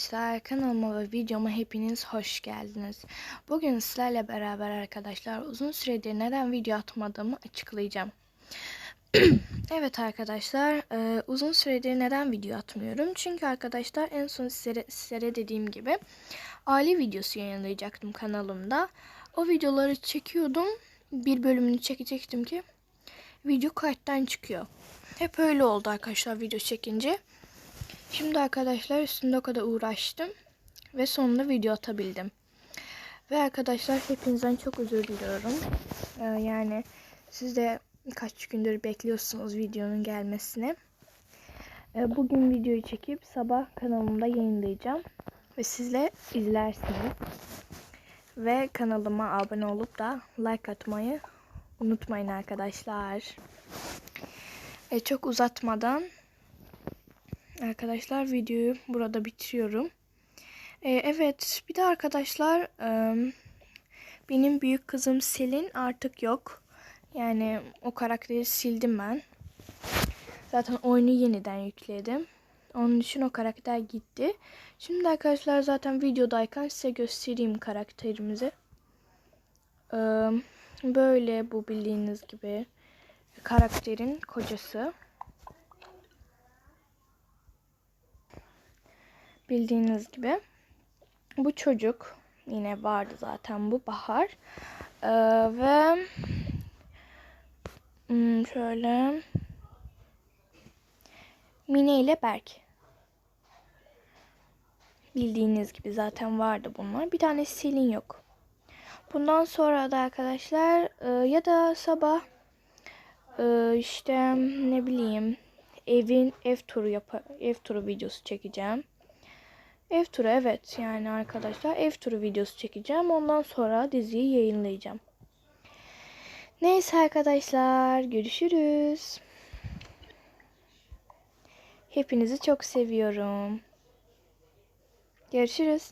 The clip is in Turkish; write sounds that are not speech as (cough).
arkadaşlar kanalıma ve videoma hepiniz hoş geldiniz. Bugün sizlerle beraber arkadaşlar uzun süredir neden video atmadığımı açıklayacağım. (clears throat) evet arkadaşlar e, uzun süredir neden video atmıyorum? Çünkü arkadaşlar en son sizlere, sizlere dediğim gibi aile videosu yayınlayacaktım kanalımda. O videoları çekiyordum. Bir bölümünü çekecektim ki video kayıttan çıkıyor. Hep öyle oldu arkadaşlar video çekince. Şimdi arkadaşlar üstünde o kadar uğraştım ve sonunda video atabildim. Ve arkadaşlar hepinizden çok özür diliyorum. Ee, yani siz de kaç gündür bekliyorsunuz videonun gelmesini. Ee, bugün videoyu çekip sabah kanalımda yayınlayacağım. Ve sizle izlersiniz. Ve kanalıma abone olup da like atmayı unutmayın arkadaşlar. Ee, çok uzatmadan Arkadaşlar videoyu burada bitiriyorum. Ee, evet bir de arkadaşlar e, benim büyük kızım Selin artık yok. Yani o karakteri sildim ben. Zaten oyunu yeniden yükledim. Onun için o karakter gitti. Şimdi arkadaşlar zaten videodayken size göstereyim karakterimizi. Böyle bu bildiğiniz gibi karakterin kocası. Bildiğiniz gibi. Bu çocuk yine vardı zaten bu Bahar. Ee, ve hmm, şöyle Mine ile Berk. Bildiğiniz gibi zaten vardı bunlar. Bir tane Selin yok. Bundan sonra da arkadaşlar e, ya da sabah e, işte ne bileyim evin ev turu yap ev turu videosu çekeceğim. Ev turu evet yani arkadaşlar ev turu videosu çekeceğim. Ondan sonra diziyi yayınlayacağım. Neyse arkadaşlar görüşürüz. Hepinizi çok seviyorum. Görüşürüz.